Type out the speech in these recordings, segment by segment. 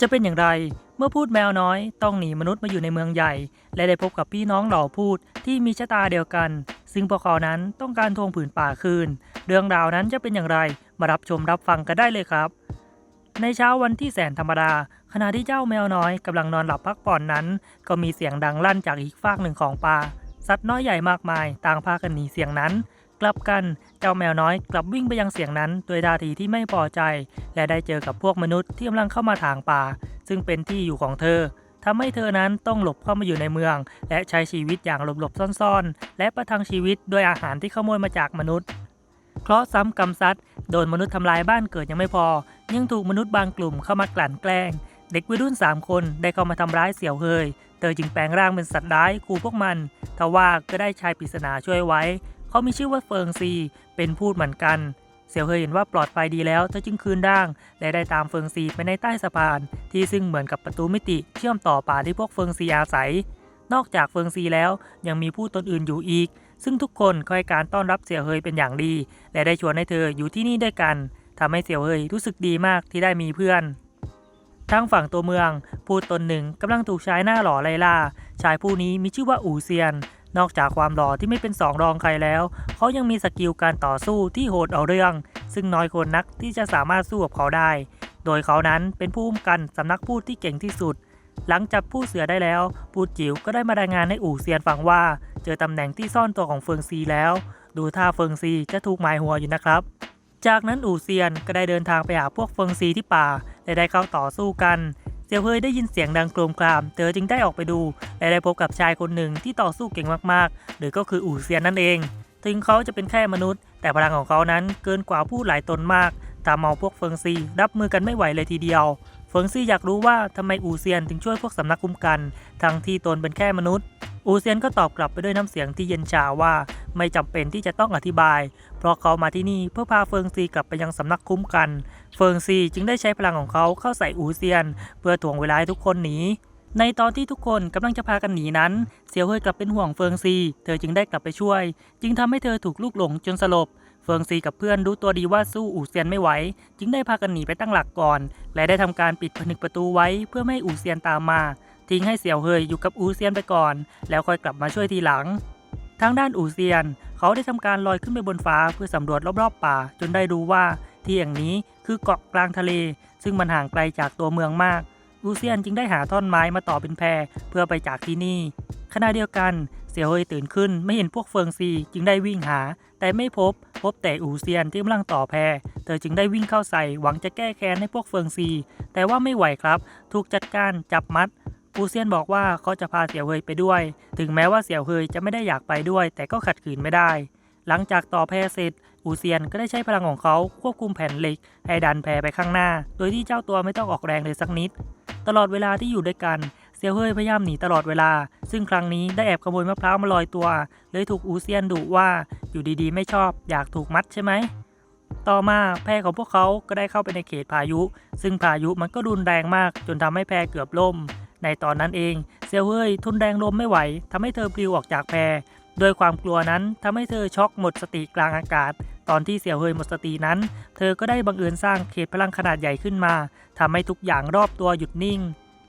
จะเป็นอย่างไรเมื่อพูดแมวน้อย ต้องหนีมนุษย์มาอยู่ในเมืองใหญ่ และได้พบกับพี่น้องเหล่าพูดที่มีชะตาเดียวกัน ซึ่งพวกเขานั้นต้องการทวงผืนป่าคืน เรื่องราวนั้นจะเป็นอย่างไรมารับชมรับฟังกันได้เลยครับ ในเช้าวันที่แสนธรรมดา ขณะที่เจ้าแมวน้อยกำลังนอนหลับพักผ่อนนั้น ก็มีเสียงดังลั่นจากอีกฟากหนึ่งของป่าสัตว์น้อยใหญ่มากมาย ต่างพากันหนีเสียงนั้น กลับกันเจ้าแมวน้อยกลับวิ่งไปยังเสียงนั้นโดยท่าทีที่ไม่พอใจ และได้เจอกับพวกมนุษย์ที่กำลังเข้ามาทางป่า ซึ่งเป็นที่อยู่ของเธอทำให้เธอนั้นต้องหลบเข้ามาอยู่ในเมือง และใช้ชีวิตอย่างหลบๆซ่อนๆ และประทังชีวิตด้วยอาหารที่ขโมยมาจากมนุษย์เคราะห์ซ้ำกรรมซัดโดนมนุษย์ทำลายบ้านเกิดยังไม่พอ ยังถูกมนุษย์บางกลุ่มเข้ามากลั่นแกล้ง เด็กวัยรุ่น 3 คนได้เข้ามาทำร้ายเสี่ยวเฮยเธอจึงแปลงร่างเป็นสัตว์ร้ายขู่พวกมันทว่าก็ได้ชายปริศนาช่วยไว้ เขามีชื่อว่าเฟิงซี เป็นพูดเหมือนกัน เสี่ยวเฮยเห็นว่าปลอดภัยดีแล้วเธอจึงคืนร่าง และได้ตามเฟิงซีไปในใต้สะพาน ที่ซึ่งเหมือนกับประตูมิติเชื่อมต่อป่าที่พวกเฟิงซีอาศัย นอกจากเฟิงซีแล้วยังมีผู้ตนอื่นอยู่อีก ซึ่งทุกคนคอยการต้อนรับเสี่ยวเฮยเป็นอย่างดี และได้ชวนให้เธออยู่ที่นี่ด้วยกันทำให้เสี่ยวเฮยรู้สึกดีมากที่ได้มีเพื่อนทางฝั่งตัวเมือง ผู้ตนหนึ่งกำลังถูกชายหน้าหล่อไล่ล่า ชายผู้นี้มีชื่อว่าอู่เซียน นอกจากความหล่อที่ไม่เป็นสองรองใครแล้ว เขายังมีสกิลการต่อสู้ที่โหดเอาเรื่อง ซึ่งน้อยคนนักที่จะสามารถสู้กับเขาได้ โดยเขานั้นเป็นผู้อุ้มกันสำนักพูดที่เก่งที่สุด หลังจับผู้เสือได้แล้ว ปูจิ๋วก็ได้มารายงานให้อู่เซียนฟังว่า เจอตำแหน่งที่ซ่อนตัวของเฟิงซีแล้ว ดูท่าเฟิงซีจะถูกหมายหัวอยู่นะครับจากนั้นอู่เซียนก็ได้เดินทางไปหาพวกเฟิงซีที่ป่าและได้เข้าต่อสู้กัน เซียวเฮยได้ยินเสียงดังโครมคราม เธอจึงได้ออกไปดู และได้พบกับชายคนหนึ่งที่ต่อสู้เก่งมากๆ หรือก็คืออู่เซียนนั่นเอง ถึงเขาจะเป็นแค่มนุษย์ แต่พลังของเขานั้นเกินกว่าผู้หลายตนมากทำเอาพวกเฟิงซีรับมือกันไม่ไหวเลยทีเดียว เฟิงซี่อยากรู้ว่าทำไมอูเซียนถึงช่วยพวกสำนักคุ้มกัน ทั้งที่ตนเป็นแค่มนุษย์ อูเซียนก็ตอบกลับไปด้วยน้ำเสียงที่เย็นชาว่าไม่จำเป็นที่จะต้องอธิบาย เพราะเขามาที่นี่เพื่อพาเฟิงซีกลับไปยังสำนักคุ้มกัน เฟิงซีจึงได้ใช้พลังของเขาเข้าใส่อูเซียน เพื่อถ่วงเวลาให้ทุกคนหนีในตอนที่ทุกคนกำลังจะพากันหนีนั้น เซียวเฮยกลับเป็นห่วงเฟิงซี เธอจึงได้กลับไปช่วย จึงทำให้เธอถูกลูกหลงจนสลบ ฟิงซีกับเพื่อนรู้ตัวดีว่าสู้อูเซียนไม่ไหว จึงได้พากันหนีไปตั้งหลักก่อน และได้ทำการปิดผนึกประตูไว้เพื่อไม่ให้อูเซียนตามมา ทิ้งให้เสี่ยวเฮยอยู่กับอูเซียนไปก่อน แล้วค่อยกลับมาช่วยทีหลัง ทางด้านอูเซียน เขาได้ทำการลอยขึ้นไปบนฟ้าเพื่อสำรวจรอบๆป่า จนได้รู้ว่าที่แห่งนี้คือเกาะกลางทะเล ซึ่งมันห่างไกลจากตัวเมืองมาก อูเซียนจึงได้หาท่อนไม้มาต่อเป็นแพเพื่อไปจากที่นี่ ขณะเดียวกันเสี่ยวเฮยตื่นขึ้นไม่เห็นพวกเฟิงซีจึงได้วิ่งหา แต่ไม่พบพบแต่อูเซียนที่กำลังต่อแพเธอจึงได้วิ่งเข้าใส่หวังจะแก้แค้นให้พวกเฟิงซี แต่ว่าไม่ไหวครับ ถูกจัดการจับมัดอูเซียนบอกว่าเขาจะพาเสี่ยวเฮยไปด้วย ถึงแม้ว่าเสี่ยวเฮยจะไม่ได้อยากไปด้วย แต่ก็ขัดขืนไม่ได้ หลังจากต่อแพเสร็จอูเซียนก็ได้ใช้พลังของเขาควบคุมแผ่นเหล็กให้ดันแพไปข้างหน้า โดยที่เจ้าตัวไม่ต้องออกแรงเลยสักนิด ตลอดเวลาที่อยู่ด้วยกันเซียวเฮยพยายามหนีตลอดเวลา ซึ่งครั้งนี้ได้แอบขโมยมะพร้าวมาลอยตัว เลยถูกอูเซียนดุว่าอยู่ดีๆ ไม่ชอบอยากถูกมัดใช่ไหม ต่อมาแพของพวกเขาก็ได้เข้าไปในเขตพายุ ซึ่งพายุมันก็รุนแรงมากจนทำให้แพเกือบล่ม ในตอนนั้นเองเซียวเฮยทนแรงลมไม่ไหวทำให้เธอปลิวออกจากแพโดยความกลัวนั้นทำให้เธอช็อกหมดสติกลางอากาศ ตอนที่เสี่ยวเฮยหมดสตินั้น เธอก็ได้บังเอิญสร้างเขตพลังขนาดใหญ่ขึ้นมาทำให้ทุกอย่างรอบตัวหยุดนิ่ง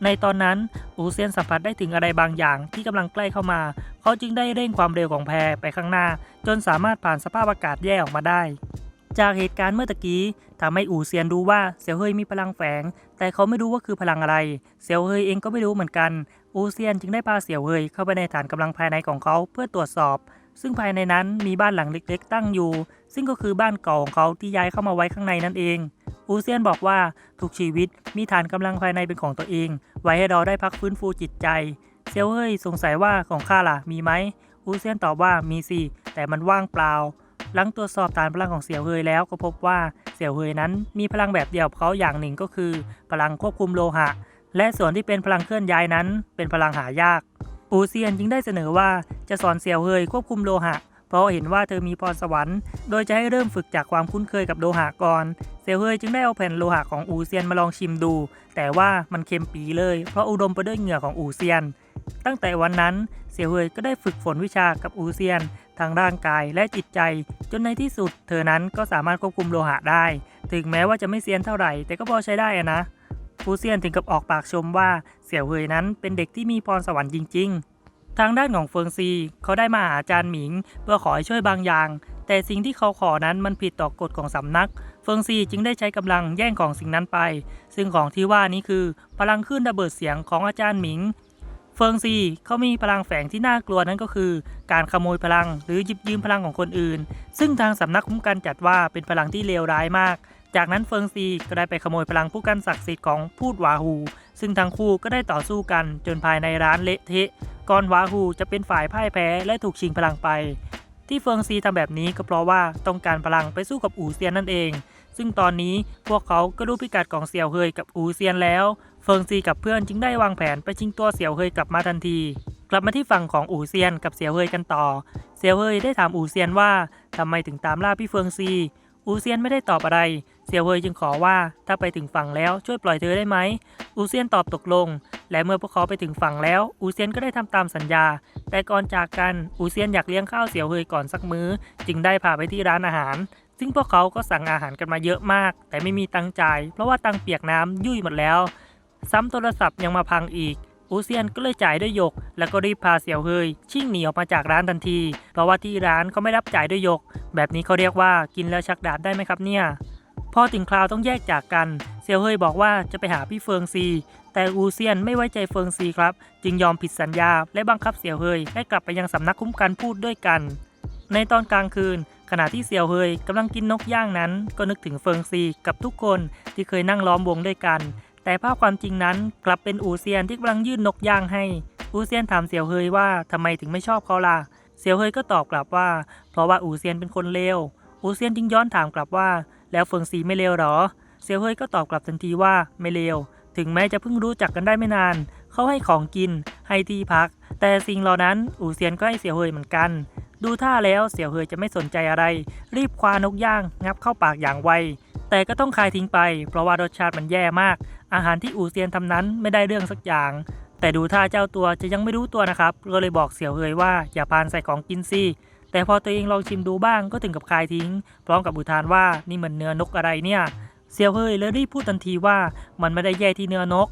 ในตอนนั้น อูเซียนสัมผัสได้ถึงอะไรบางอย่างที่กำลังใกล้เข้ามา เขาจึงได้เร่งความเร็วของแพไปข้างหน้า จนสามารถผ่านสภาพอากาศแย่ออกมาได้ จากเหตุการณ์เมื่อตะกี้ทำให้อูเซียนรู้ว่าเซียวเฮยมีพลังแฝง แต่เขาไม่รู้ว่าคือพลังอะไรเซียวเฮยเองก็ไม่รู้เหมือนกัน อูเซียนจึงได้พาเสี่ยวเฮยเข้าไปในฐานกำลังภายในของเขาเพื่อตรวจสอบ ซึ่งภายในนั้นมีบ้านหลังเล็กๆ ตั้งอยู่ ซึ่งก็คือบ้านเก่าของเขาที่ย้ายเข้ามาไว้ข้างในนั่นเอง อูเซียนบอกว่าทุกชีวิตมีฐานกำลังภายในเป็นของตัวเอง ไว้ให้เราได้พักฟื้นฟูจิตใจ เซียวเฮยสงสัยว่าของข้าล่ะมีไหมอูเซียนตอบว่ามีสิแต่มันว่างเปล่า หลังตรวจสอบฐานพลังของเสี่ยวเฮยแล้วก็พบว่าเสี่ยวเฮยนั้นมีพลังแบบเดียวกับเขาอย่างหนึ่งก็คือ พลังควบคุมโลหะ และส่วนที่เป็นพลังเคลื่อนย้ายนั้น เป็นพลังหายาก อูเซียนจึงได้เสนอว่าจะสอนเสี่ยวเฮยควบคุมโลหะ เพราะเห็นว่าเธอมีพรสวรรค์ โดยจะให้เริ่มฝึกจากความคุ้นเคยกับโลหะก่อน เสี่ยวเฮยจึงได้เอาแผ่นโลหะของอูเซียนมาลองชิมดู แต่ว่ามันเค็มปีเลย เพราะอุดมไปด้วยเหงื่อของอูเซียน ตั้งแต่วันนั้นเสี่ยวเฮยก็ได้ฝึกฝนวิชากับอูเซียน ทางร่างกายและจิตใจ จนในที่สุด เธอนั้นก็สามารถควบคุมโลหะได้ ถึงแม้ว่าจะไม่เซียนเท่าไหร่ แต่ก็พอใช้ได้นะ อูเซียนถึงกับออกปากชมว่าเสี่ยวเฮยนั้นเป็นเด็กที่มีพรสวรรค์จริง ๆ ทางด้านของเฟิงซีเขาได้มาหาอาจารย์หมิง เพื่อขอให้ช่วยบางอย่าง แต่สิ่งที่เขาขอนั้นมันผิดต่อกฎของสำนัก เฟิงซีจึงได้ใช้กำลังแย่งของสิ่งนั้นไป ซึ่งของที่ว่านี้คือ พลังคลื่นระเบิดเสียงของอาจารย์หมิงเฟิงซีเขามีพลังแฝงที่น่ากลัวนั่นก็คือ การขโมยพลังหรือหยิบยืมพลังของคนอื่น ซึ่งทางสำนักคุ้มกันจัดว่าเป็นพลังที่เลวร้ายมาก จากนั้นเฟิงซีก็ได้ไปขโมยพลังผู้กันศักดิ์สิทธิ์ของพูดวาฮู ซึ่งทั้งคู่ก็ได้ต่อสู้กันจนภายในร้านเละเทะก่อนวาฮูจะเป็นฝ่ายพ่ายแพ้และถูกชิงพลังไป ที่เฟิงซีทำแบบนี้ก็เพราะว่าต้องการพลังไปสู้กับอูเซียนนั่นเอง ซึ่งตอนนี้พวกเขาก็รู้พิกัดของเสี่ยวเฮยกับอูเซียนแล้ว เฟิงซีกับเพื่อนจึงได้วางแผนไปชิงตัวเสี่ยวเฮยกลับมาทันที กลับมาที่ฝั่งของอูเซียนกับเสี่ยวเฮยกันต่อ เสี่ยวเฮยได้ถามอูเซียนว่าทำไมถึงตามล่าพี่เฟิงซี อูเซียนไม่ได้ตอบอะไร เสี่ยวเฮยจึงขอว่าถ้าไปถึงฝั่งแล้วช่วยปล่อยเธอได้ไหมอูเซียนตอบตกลง และเมื่อพวกเขาไปถึงฝั่งแล้วอูเซียนก็ได้ทำตามสัญญา แต่ก่อนจากกันอูเซียนอยากเลี้ยงข้าวเสี่ยวเฮยก่อนสักมื้อ จึงได้พาไปที่ร้านอาหาร ซึ่งพวกเขาก็สั่งอาหารกันมาเยอะมาก แต่ไม่มีตังจ่ายเพราะว่าตังเปียกน้ำยุ่ยหมดแล้ว ซ้ำโทรศัพท์ยังมาพังอีกอูเซียนก็เลยจ่ายด้วยหยก แล้วก็รีบพาเสี่ยวเฮยชิ่งหนีออกมาจากร้านทันที เพราะว่าที่ร้านเขาไม่รับจ่ายด้วยหยก แบบนี้เขาเรียกว่ากินแล้วชักดาบได้ไหมครับเนี่ย พอถึงคราวต้องแยกจากกัน เซียวเฮยบอกว่าจะไปหาพี่เฟิงซี แต่อูเซียนไม่ไว้ใจเฟิงซีครับ จึงยอมผิดสัญญา และบังคับเสี่ยวเฮยให้กลับไปยังสำนักคุ้มกันพูดด้วยกัน ในตอนกลางคืน ขณะที่เสี่ยวเฮยกำลังกินนกย่างนั้น ก็นึกถึงเฟิงซีกับทุกคนที่เคยนั่งล้อมวงด้วยกัน แต่ภาพความจริงนั้นกลับเป็นอูเซียนที่กำลังยื่นนกย่างให้ อูเซียนถามเสี่ยวเฮยว่าทำไมถึงไม่ชอบเขาล่ะเสี่ยวเฮยก็ตอบกลับว่า เพราะว่าอูเซียนเป็นคนเลว อูเซียนจึงย้อนถามกลับว่า แล้วเฟิงซีไม่เลวหรอ เซียวเฮยก็ตอบกลับทันทีว่าไม่เลว ถึงแม้จะเพิ่งรู้จักกันได้ไม่นาน เขาให้ของกิน ให้ที่พัก แต่สิ่งเหล่านั้นอูเซียนก็ให้เสี่ยวเฮยเหมือนกัน ดูท่าแล้วเสี่ยวเฮยจะไม่สนใจอะไร รีบคว้านกย่าง งับเข้าปากอย่างไว แต่ก็ต้องคายทิ้งไป เพราะว่ารสชาติมันแย่มาก อาหารที่อูเซียนทำนั้นไม่ได้เรื่องสักอย่างแต่ดูท่าเจ้าตัวจะยังไม่รู้ตัวนะครับ ก็เลยบอกเสี่ยวเฮยว่าอย่าพานใส่ของกินสิ แต่พอตัวเองลองชิมดูบ้างก็ถึงกับคายทิ้ง พร้อมกับอุทานว่านี่มันเนื้อนกอะไรเนี่ยเซียวเฮยเลยรีบพูดทันทีว่ามันไม่ได้แย่ที่เนื้อนก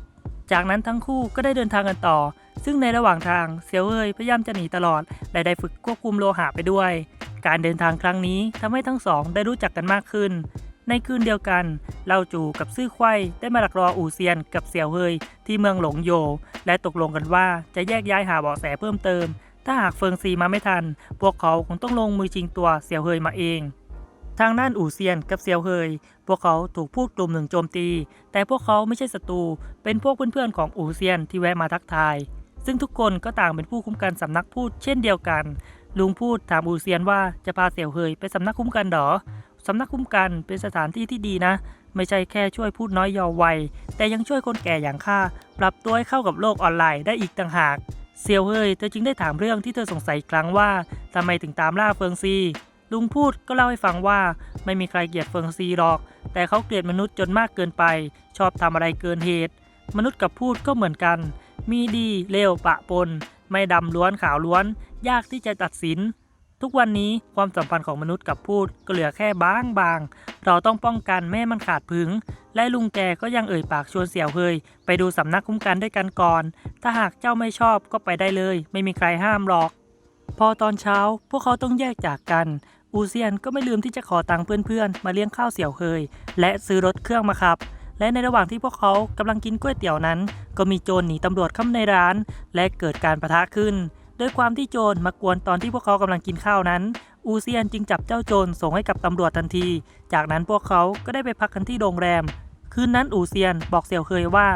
จากนั้นทั้งคู่ก็ได้เดินทางกันต่อ ซึ่งในระหว่างทางเซียวเฮยพยายามจะหนีตลอดและได้ฝึกควบคุมโลหะไปด้วย การเดินทางครั้งนี้ทำให้ทั้งสองได้รู้จักกันมากขึ้น ในคืนเดียวกันเล่าจูกับซื่อไขว้ได้มาหลักรออูเซียนกับเซียวเฮยที่เมืองหลงโย และตกลงกันว่าจะแยกย้ายหาเบาะแสเพิ่มเติม ถ้าหากเฟิงซีมาไม่ทัน พวกเขาคงต้องลงมือชิงตัวเซียวเฮยมาเอง ทางด้านอู่เซียนกับเซียวเฮย พวกเขาถูกพูดกลุ่มหนึ่งโจมตี แต่พวกเขาไม่ใช่ศัตรู เป็นพวกเพื่อนๆของอู่เซียนที่แวะมาทักทาย ซึ่งทุกคนก็ต่างเป็นผู้คุ้มกันสำนักพูดเช่นเดียวกัน ลุงพูดถามอู่เซียนว่าจะพาเซียวเฮยไปสำนักคุ้มกันหรอสำนักคุ้มกันเป็นสถานที่ที่ดีนะ ไม่ใช่แค่ช่วยพูดน้อยยาว์วัย แต่ยังช่วยคนแก่อย่างข้าปรับตัวให้เข้ากับโลกออนไลน์ได้อีกต่างหาก เซียวเฮยเธอจึงได้ถามเรื่องที่เธอสงสัยครั้งว่าทำไมถึงตามล่าเฟิงซี ลุงพูดก็เล่าให้ฟังว่าไม่มีใครเกลียดเฟิงซีหรอก แต่เขาเกลียดมนุษย์จนมากเกินไป ชอบทำอะไรเกินเหตุ มนุษย์กับพูดก็เหมือนกัน มีดีเลวปะปน ไม่ดำล้วนขาวล้วน ยากที่จะตัดสิน ทุกวันนี้ความสัมพันธ์ของมนุษย์กับพูดก็เหลือแค่บางบางๆเราต้องป้องกันแม้มันขาดผึง และลุงแกก็ยังเอ่ยปากชวนเสี่ยวเฮยไปดูสำนักคุ้มกันด้วยกันก่อน ถ้าหากเจ้าไม่ชอบก็ไปได้เลย ไม่มีใครห้ามหรอก พอตอนเช้าพวกเขาต้องแยกจากกัน อูเซียนก็ไม่ลืมที่จะขอตังค์เพื่อนๆ มาเลี้ยงข้าวเสี่ยวเฮยและซื้อรถเครื่องมาขับ และในระหว่างที่พวกเขากำลังกินก๋วยเตี๋ยวนั้น ก็มีโจรหนีตำรวจเข้ามาในร้าน และเกิดการประทะขึ้น ดยความที่โจรมากวนตอนที่พวกเขากำลังกินข้าวนั้น อูเซียนจึงจับเจ้าโจรส่งให้กับตำรวจทันที จากนั้นพวกเขาก็ได้ไปพักกันที่โรงแรม คืนนั้นอูเซียนบอกเสี่ยวเฮยว่า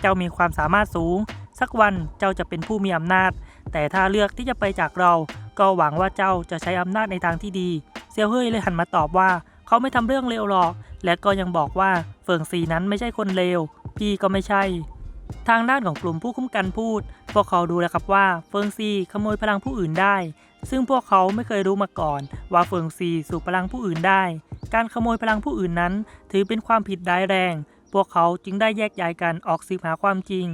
เจ้ามีความสามารถสูง สักวันเจ้าจะเป็นผู้มีอำนาจ แต่ถ้าเลือกที่จะไปจากเรา ก็หวังว่าเจ้าจะใช้อำนาจในทางที่ดีเซียวเฮยเลยหันมาตอบว่า เขาไม่ทำเรื่องเลวหรอก และก็ยังบอกว่าเฟิงซีนั้นไม่ใช่คนเลวพี่ก็ไม่ใช่ ทางด้านของกลุ่มผู้คุ้มกันพูด พวกเขาดูแล้วครับว่าเฟิงซีขโมยพลังผู้อื่นได้ ซึ่งพวกเขาไม่เคยรู้มาก่อน ว่าเฟิงซีสูบพลังผู้อื่นได้ การขโมยพลังผู้อื่นนั้น ถือเป็นความผิดร้ายแรง พวกเขาจึงได้แยกย้ายกันออกสืบหาความจริง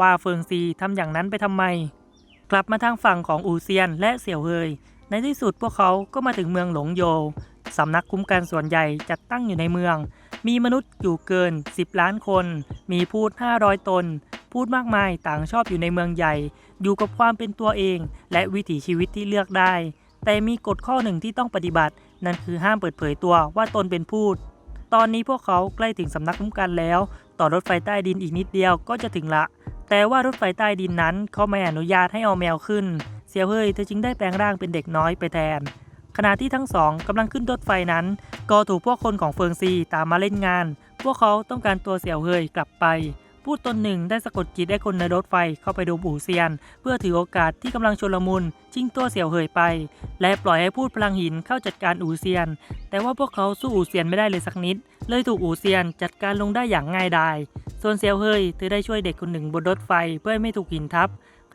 ว่าเฟิงซีทำอย่างนั้นไปทำไม กลับมาทางฝั่งของอูเซียนและเสี่ยวเฮย ในที่สุดพวกเขาก็มาถึงเมืองหลงโยสำนักคุ้มกันส่วนใหญ่จัดตั้งอยู่ในเมือง มีมนุษย์อยู่เกิน 10 ล้านคน มีพูด 500 ตน พูดมากมายต่างชอบอยู่ในเมืองใหญ่ อยู่กับความเป็นตัวเอง และวิถีชีวิตที่เลือกได้ แต่มีกฎข้อหนึ่งที่ต้องปฏิบัติ นั่นคือห้ามเปิดเผยตัวว่าตนเป็นพูด ตอนนี้พวกเขาใกล้ถึงสำนักคุ้มกันแล้ว ต่อรถไฟใต้ดินอีกนิดเดียวก็จะถึงละ แต่ว่ารถไฟใต้ดินนั้นเขาไม่อนุญาตให้เอาแมวขึ้น เสียวเฮยเธอจึงได้แปลงร่างเป็นเด็กน้อยไปแทน ขณะที่ทั้งสองกำลังขึ้นรถไฟนั้น ก็ถูกพวกคนของเฟิงซีตามมาเล่นงาน พวกเขาต้องการตัวเสี่ยวเฮยกลับไป ผู้ตนหนึ่งได้สะกดจิตให้คนในรถไฟเข้าไปดูอู่เซียน เพื่อถือโอกาสที่กำลังชลมุนชิงตัวเสี่ยวเฮยไป และปล่อยให้พูดพลังหินเข้าจัดการอู่เซียน แต่ว่าพวกเขาสู้อู่เซียนไม่ได้เลยสักนิด เลยถูกอู่เซียนจัดการลงได้อย่างง่ายดายส่วนเสี่ยวเฮยเธอได้ช่วยเด็กคนหนึ่งบนรถไฟเพื่อไม่ถูกหินทับ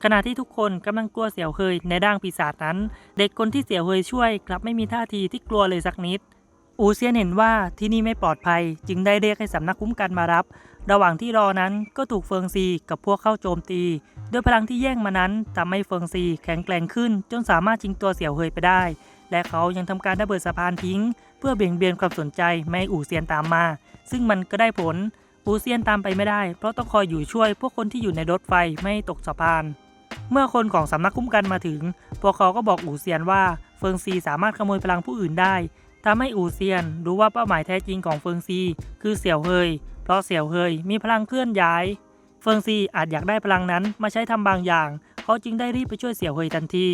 ขณะที่ทุกคนกำลังกลัวเสี่ยวเฮยในด่างปีศาจนั้น เด็กคนที่เสี่ยวเฮยช่วยกลับไม่มีท่าทีที่กลัวเลยสักนิด อูเซียนเห็นว่าที่นี่ไม่ปลอดภัย จึงได้เรียกให้สำนักคุ้มกันมารับ ระหว่างที่รอนั้นก็ถูกเฟิงซีกับพวกเข้าโจมตี ด้วยพลังที่แย่งมานั้นทำให้เฟิงซีแข็งแกร่งขึ้น จนสามารถชิงตัวเสี่ยวเฮยไปได้ และเขายังทำการระเบิดสะพานทิ้ง เพื่อเบี่ยงเบนความสนใจไม่ให้อูเซียนตามมา ซึ่งมันก็ได้ผลอูเซียนตามไปไม่ได้ เพราะต้องคอยอยู่ช่วยพวกคนที่อยู่ในรถไฟไม่ตกสะพาน เมื่อคนของสำนักคุ้มกันมาถึง พวกเขาก็บอกอูเซียนว่าเฟิงซีสามารถขโมยพลังผู้อื่นได้ทำให้อูเซียนรู้ว่าเป้าหมายแท้จริงของเฟิงซี คือเสี่ยวเฮย เพราะเสี่ยวเฮยมีพลังเคลื่อนย้าย เฟิงซีอาจอยากได้พลังนั้นมาใช้ทำบางอย่าง เขาจึงได้รีบไปช่วยเสี่ยวเฮยทันที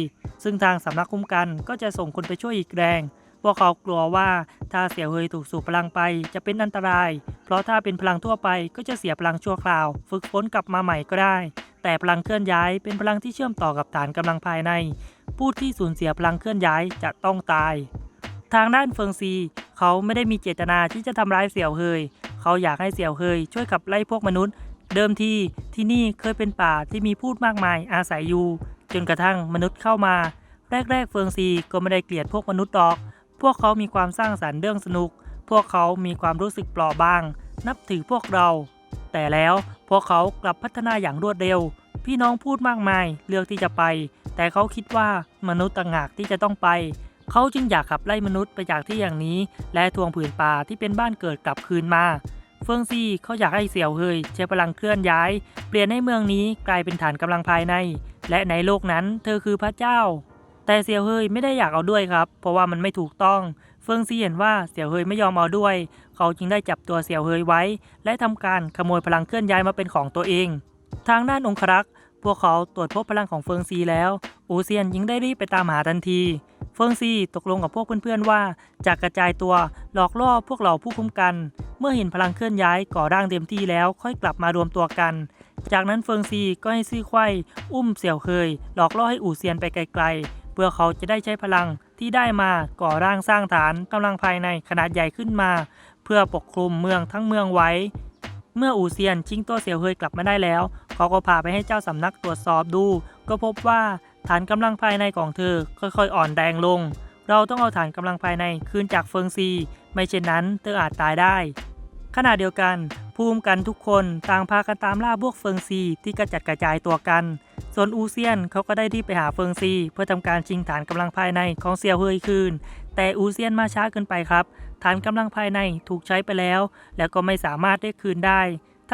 ซึ่งทางสำนักคุ้มกันก็จะส่งคนไปช่วยอีกแรง พวกเขากลัวว่าถ้าเสี่ยวเฮยถูกสูบพลังไปจะเป็นอันตราย เพราะถ้าเป็นพลังทั่วไปก็จะเสียพลังชั่วคราว ฝึกฝนกลับมาใหม่ก็ได้ แต่พลังเคลื่อนย้ายเป็นพลังที่เชื่อมต่อกับฐานกำลังภายใน ผู้ที่สูญเสียพลังเคลื่อนย้ายจะต้องตาย ทางด้านเฟิงซีเขาไม่ได้มีเจตนาที่จะทำร้ายเสี่ยวเฮย เขาอยากให้เสี่ยวเฮยช่วยขับไล่พวกมนุษย์ เดิมทีที่นี่เคยเป็นป่าที่มีพูดมากมายอาศัยอยู่ จนกระทั่งมนุษย์เข้ามา แรก ๆ เฟิงซีก็ไม่ได้เกลียดพวกมนุษย์หรอก พวกเขามีความสร้างสรรค์เรื่องสนุก พวกเขามีความรู้สึกปราะบาง นับถือพวกเรา แต่แล้วพวกเขากลับพัฒนาอย่างรวดเร็ว พี่น้องพูดมากมายเลือกที่จะไป แต่เขาคิดว่ามนุษย์ต่างหากที่จะต้องไป เขาจึงอยากขับไล่มนุษย์ไปจากที่อย่างนี้ และทวงผืนป่าที่เป็นบ้านเกิดกลับคืนมา เฟิงซีเขาอยากให้เสี่ยวเฮยใช้พลังเคลื่อนย้าย เปลี่ยนให้เมืองนี้กลายเป็นฐานกำลังภายใน และในโลกนั้นเธอคือพระเจ้า แต่เสี่ยวเฮยไม่ได้อยากเอาด้วยครับ เพราะว่ามันไม่ถูกต้อง เฟิงซีเห็นว่าเสี่ยวเฮยไม่ยอมเอาด้วย เขาจึงได้จับตัวเสี่ยวเฮยไว้ และทำการขโมยพลังเคลื่อนย้ายมาเป็นของตัวเอง ทางด้านองครักษ์พวกเขาตรวจพบพลังของเฟิงซีแล้ว อูเซียนยิงได้รีบไปตามหาทันที เฟิงซีตกลงกับพวกเพื่อนๆว่าจะกระจายตัวหลอกล่อพวกเราผู้คุ้มกัน เมื่อเห็นพลังเคลื่อนย้ายก่อร่างเต็มที่แล้วค่อยกลับมารวมตัวกัน จากนั้นเฟิงซีก็ให้ซื่อไขว้อุ้มเสี่ยวเคย หลอกล่อให้อูเซียนไปไกลๆ เพื่อเขาจะได้ใช้พลังที่ได้มาก่อร่างสร้างฐานกำลังภายในขนาดใหญ่ขึ้นมา เพื่อปกคลุมเมืองทั้งเมืองไว้ เมื่ออูเซียนชิงตัวเสี่ยวเฮยกลับมาได้แล้ว เขาก็พาไปให้เจ้าสำนักตรวจสอบดู ก็พบว่าฐานกำลังภายในของเธอค่อยๆ อ่อนแรงลง เราต้องเอาฐานกำลังภายในคืนจากเฟิงซี ไม่เช่นนั้นเธออาจตายได้ ขณะเดียวกัน ภูมิกันทุกคนต่างพากันตามล่าพวกเฟิงซีที่กระจัดกระจายตัวกัน ส่วนอูเซียนเขาก็ได้รีบไปหาเฟิงซี เพื่อทำการชิงฐานกำลังภายในของเซียวเฮยคืน แต่อูเซียนมาช้าเกินไปครับ ฐานกำลังภายในถูกใช้ไปแล้ว แล้วก็ไม่สามารถได้คืนได้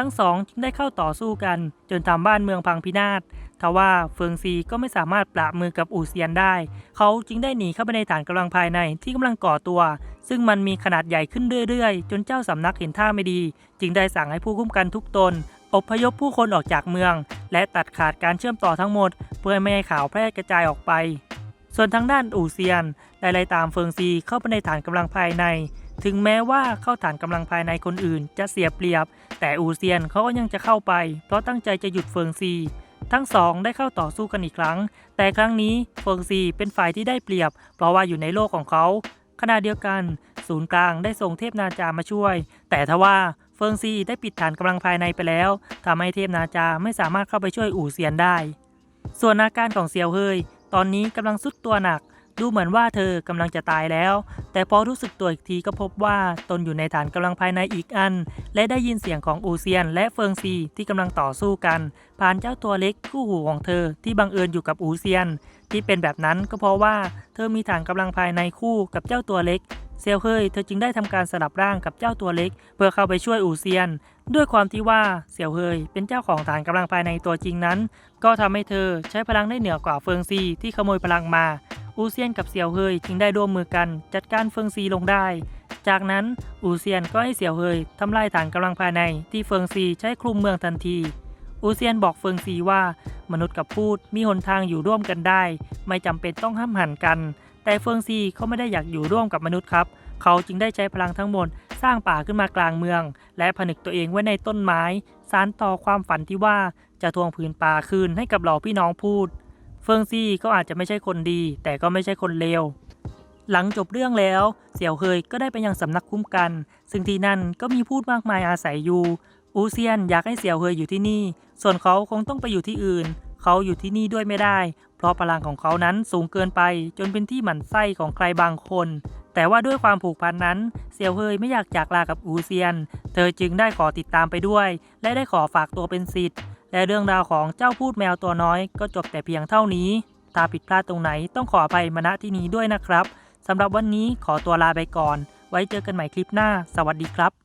ทั้งสองจึงได้เข้าต่อสู้กัน จนทำบ้านเมืองพังพินาศทว่าเฟิงซีก็ไม่สามารถปราบมือกับอูเซียนได้ เขาจึงได้หนีเข้าไปในฐานกำลังภายในที่กำลังก่อตัว ซึ่งมันมีขนาดใหญ่ขึ้นเรื่อยๆ จนเจ้าสำนักเห็นท่าไม่ดี จึงได้สั่งให้ผู้คุ้มกันทุกตนอพยพผู้คนออกจากเมือง และตัดขาดการเชื่อมต่อทั้งหมด เพื่อไม่ให้ข่าวแพร่กระจายออกไป ส่วนทางด้านอูเซียนได้ไล่ตามเฟิงซีเข้าไปในฐานกำลังภายใน ถึงแม้ว่าเข้าฐานกำลังภายในคนอื่น จะเสียเปรียบ แต่อูเซียนเขาก็ยังจะเข้าไป เพราะตั้งใจจะหยุดเฟิงซี ทั้งสองได้เข้าต่อสู้กันอีกครั้ง แต่ครั้งนี้เฟิงซีเป็นฝ่ายที่ได้เปรียบ เพราะว่าอยู่ในโลกของเขาขณะเดียวกัน ศูนย์กลางได้ส่งเทพนาจามาช่วย แต่ทว่าเฟิงซีได้ปิดฐานกำลังภายในไปแล้วทำให้เทพนาจาไม่สามารถเข้าไปช่วยอู่เซียนได้ ส่วนอาการของเซียวเฮยตอนนี้กำลังสุดตัวหนัก ดูเหมือนว่าเธอกำลังจะตายแล้ว แต่พอรู้สึกตัวอีกทีก็พบว่าตนอยู่ในฐานกำลังภายในอีกอัน และได้ยินเสียงของอูเซียน และเฟิงซีที่กำลังต่อสู้กัน ผ่านเจ้าตัวเล็กคู่หูของเธอที่บังเอิญอยู่กับอูเซียน ที่เป็นแบบนั้นก็เพราะว่าเธอมีฐานกำลังภายในคู่กับเจ้าตัวเล็กเซียวเฮยเธอจึงได้ทำการสลับร่างกับเจ้าตัวเล็ก เพื่อเข้าไปช่วยอูเซียน ด้วยความที่ว่าเสี่ยวเฮยเป็นเจ้าของฐานกำลังภายในตัวจริงนั้น ก็ทำให้เธอใช้พลังได้เหนือกว่าเฟิงซีที่ขโมยพลังมา อูเซียนกับเสี่ยวเฮยจึงได้ร่วมมือกันจัดการเฟิงซีลงได้ จากนั้นอูเซียนก็ให้เสี่ยวเฮยทำลายฐานกำลังภายในที่เฟิงซีใช้คลุมเมืองทันทีอูเซียนบอกเฟิงซีว่ามนุษย์กับพูดมีหนทางอยู่ร่วมกันได้ ไม่จำเป็นต้องห้ามหันกัน แต่เฟิงซีเขาไม่ได้อยากอยู่ร่วมกับมนุษย์ครับ เขาจึงได้ใช้พลังทั้งหมดสร้างป่าขึ้นมากลางเมือง และผนึกตัวเองไว้ในต้นไม้ สารต่อความฝันที่ว่าจะทวงผืนป่าคืนให้กับเหล่าพี่น้องพูด เฟิงซี่ก็อาจจะไม่ใช่คนดี แต่ก็ไม่ใช่คนเลวหลังจบเรื่องแล้ว เสี่ยวเฮยก็ได้ไปยังสำนักคุ้มกัน ซึ่งที่นั่นก็มีพูดมากมายอาศัยอยู่ อูเซียนอยากให้เสี่ยวเฮยอยู่ที่นี่ ส่วนเขาคงต้องไปอยู่ที่อื่น เขาอยู่ที่นี่ด้วยไม่ได้ เพราะพลังของเขานั้นสูงเกินไป จนเป็นที่หมั่นไส้ของใครบางคน แต่ว่าด้วยความผูกพันนั้น เสี่ยวเฮยไม่อยากจากลากับอูเซียน เธอจึงได้ขอติดตามไปด้วย และได้ขอฝากตัวเป็นศิษย์ และเรื่องราวของเจ้าพูดแมวตัวน้อยก็จบแต่เพียงเท่านี้ ถ้าผิดพลาดตรงไหนต้องขออภัยมาณที่นี้ด้วยนะครับสำหรับวันนี้ขอตัวลาไปก่อน ไว้เจอกันใหม่คลิปหน้า สวัสดีครับ